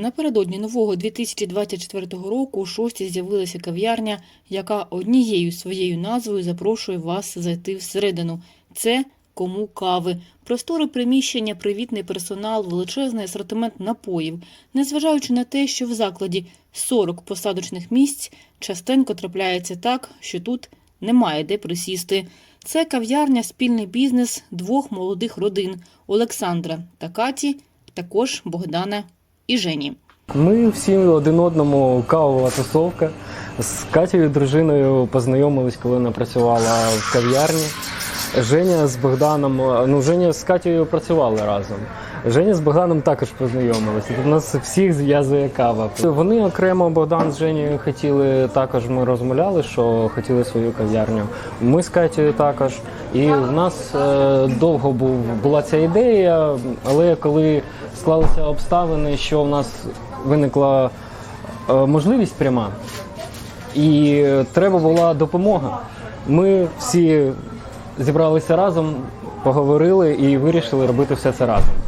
Напередодні нового 2024 року у шості з'явилася кав'ярня, яка однією своєю назвою запрошує вас зайти всередину. Це кому кави. Просторе приміщення, привітний персонал, величезний асортимент напоїв. Незважаючи на те, що в закладі 40 посадочних місць, частенько трапляється так, що тут немає де присісти. Це кав'ярня спільний бізнес двох молодих родин Олександра та Каті, також Богдана і Жені. Ми всі один одному кавова тусовка. З Катєю дружиною познайомились, коли вона працювала в кав'ярні. Женя з Богданом, ну Женя з Катєю працювали разом. Женя з Богданом також познайомилися. Тут нас всіх зв'язує кава. Вони окремо Богдан з Женєю хотіли також. Ми розмовляли, що хотіли свою кав'ярню. Ми з Катєю також. І в нас е, довго був була ця ідея, але коли склалися обставини, що в нас виникла е, можливість пряма, і треба була допомога. Ми всі зібралися разом, поговорили і вирішили робити все це разом.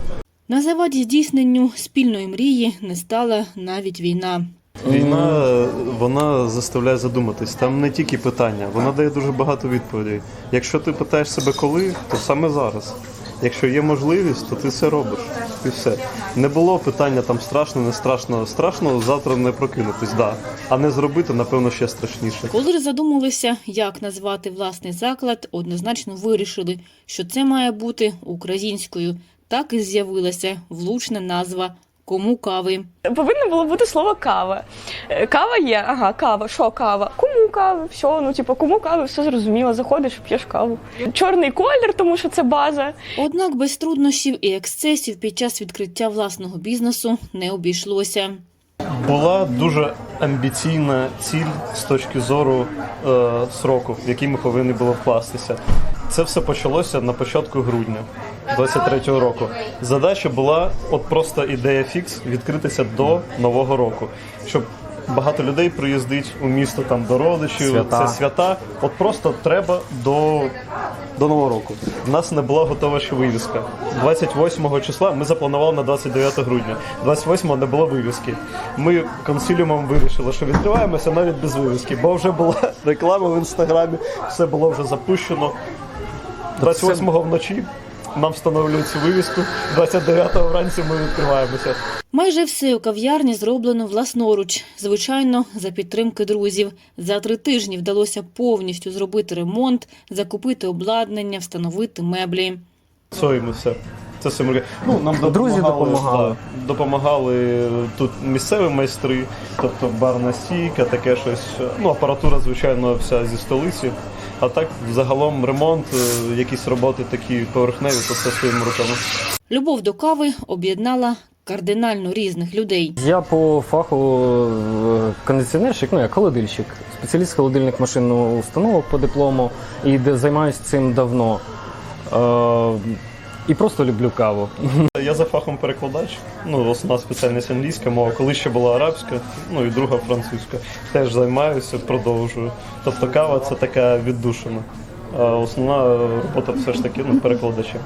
На заваді здійсненню спільної мрії не стала навіть війна. Війна вона заставляє задуматись. Там не тільки питання, вона дає дуже багато відповідей. Якщо ти питаєш себе коли, то саме зараз. Якщо є можливість, то ти це робиш. І все. Не було питання там страшно, не страшно. Страшно завтра не прокинутись, да. А не зробити, напевно, ще страшніше. Коли задумалися, як назвати власний заклад, однозначно вирішили, що це має бути українською. Так і з'явилася влучна назва Кому кави. Повинно було бути слово кава. Е, Кава є, ага, кава. Що кава? Кому кава? Все, ну типу, кому кави, все зрозуміло. Заходиш, п'єш каву. Чорний колір, тому що це база. Однак без труднощів і ексцесів під час відкриття власного бізнесу не обійшлося. Була дуже амбіційна ціль з точки зору е, сроку, в який ми повинні були вкластися. Це все почалося на початку грудня 23-го року. Задача була от просто ідея фікс відкритися до нового року, щоб багато людей приїздить у місто там до родичів, Свята. це свята. От просто треба до, до нового року. У нас не була готова ще вивіска. 28 числа ми запланували на 29 грудня. 28 не було вивіски. Ми консиліумом вирішили, що відкриваємося навіть без вивіски, бо вже була реклама в інстаграмі, все було вже запущено. 28 вночі нам встановлюють цю вивіску, 29-го вранці ми відкриваємося. Майже все у кав'ярні зроблено власноруч, звичайно, за підтримки друзів. За три тижні вдалося повністю зробити ремонт, закупити обладнання, встановити меблі. Ми все. Це все ми. Ну, нам Друзі допомагали. да, допомагали тут місцеві майстри, тобто барна стійка, таке щось. Ну, апаратура, звичайно, вся зі столиці. А так, загалом, ремонт, е, якісь роботи такі поверхневі, то все своїми руками. Любов до кави об'єднала кардинально різних людей. Я по фаху е, кондиціонерщик, ну я холодильщик, спеціаліст холодильних машинних установок по диплому і де займаюся цим давно. І просто люблю каву. Я за фахом перекладач. Ну, основна спеціальність англійська мова, коли ще була арабська, ну і друга французька. Теж займаюся, продовжую. Тобто кава це така віддушина. А основна робота все ж таки ну, перекладача.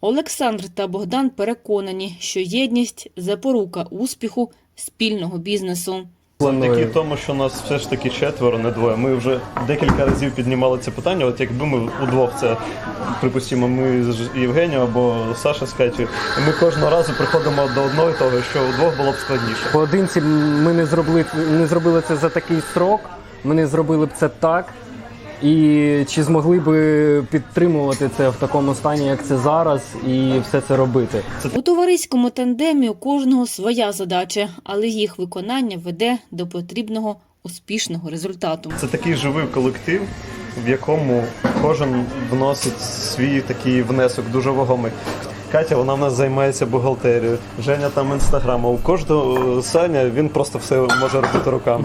Олександр та Богдан переконані, що єдність запорука успіху спільного бізнесу. Завдяки тому, що нас все ж таки четверо, не двоє. Ми вже декілька разів піднімали це питання. От якби ми удвох це припустимо, ми з Євгенією або Саша з Катю, і ми кожного разу приходимо до одного і того, що удвох було б складніше. Поодинці ми не зробили, не зробили це за такий срок, ми не зробили б це так. І чи змогли би підтримувати це в такому стані, як це зараз, і все це робити? У товариському тандемі у кожного своя задача, але їх виконання веде до потрібного успішного результату. Це такий живий колектив, в якому кожен вносить свій такий внесок дуже вагомий. Катя, вона в нас займається бухгалтерією, Женя там інстаграм. У кожного е, Саня він просто все може робити руками.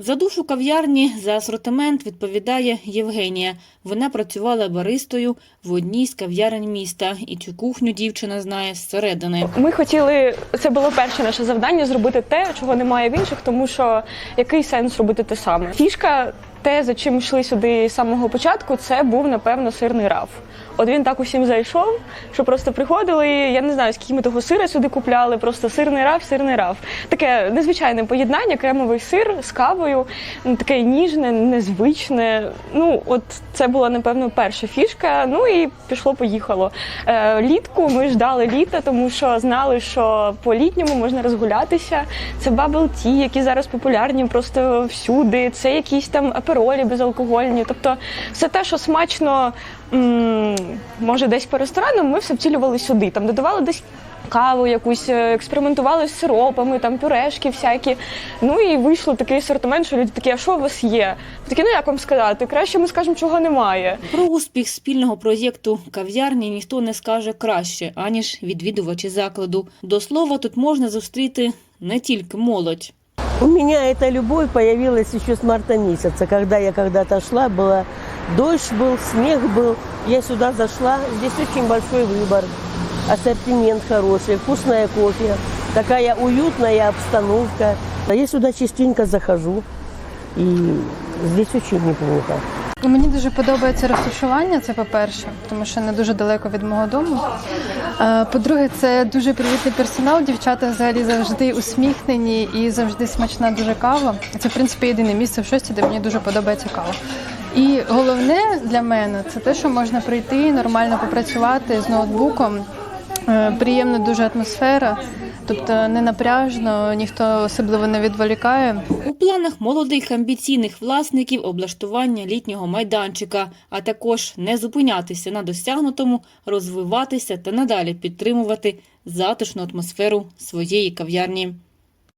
За душу кав'ярні за асортимент відповідає Євгенія. Вона працювала баристою в одній з кав'ярень міста, і цю кухню дівчина знає зсередини. Ми хотіли, це було перше наше завдання зробити те, чого немає в інших, тому що який сенс робити те саме. Фішка, те, за чим йшли сюди з самого початку, це був напевно сирний раф. От він так усім зайшов, що просто приходили, я не знаю, скільки ми того сира сюди купляли, просто сирний раф, сирний раф. Таке незвичайне поєднання, кремовий сир з кавою, ну, таке ніжне, незвичне. Ну, от це була, напевно, перша фішка. Ну і пішло-поїхало. Е, літку ми ждали літа, тому що знали, що по літньому можна розгулятися. Це бабл ті, які зараз популярні просто всюди. Це якісь там аперолі безалкогольні. Тобто, все те, що смачно м, може десь по ресторанам, ми все втілювали сюди. Там додавали десь. Каву якусь е, експериментували з сиропами, там пюрешки всякі. Ну і вийшло такий асортимент, що люди такі, а що у вас є? Такі, ну як вам сказати? Краще ми скажемо, чого немає. Про успіх спільного проєкту кав'ярні ніхто не скаже краще, аніж відвідувачі закладу. До слова, тут можна зустріти не тільки молодь. У меня эта любовь появилась еще с марта месяца, когда я когда-то шла, была дождь был, снег был. Я сюда зашла, здесь очень большой выбор, ассортимент хороший, вкусное кофе, такая уютная обстановка. А Я сюда частенько захожу, и здесь очень неплохо. Ну, Мені дуже подобається розташування, це по-перше, тому що не дуже далеко від мого дому. Е, По-друге, це дуже привітний персонал. Дівчата взагалі завжди усміхнені і завжди смачна дуже кава. Це, в принципі, єдине місце в шості, де мені дуже подобається кава. І головне для мене це те, що можна прийти, нормально попрацювати з ноутбуком. Е, Приємна дуже атмосфера, тобто не напряжно, ніхто особливо не відволікає. У планах молодих амбіційних власників облаштування літнього майданчика, а також не зупинятися на досягнутому, розвиватися та надалі підтримувати затишну атмосферу своєї кав'ярні.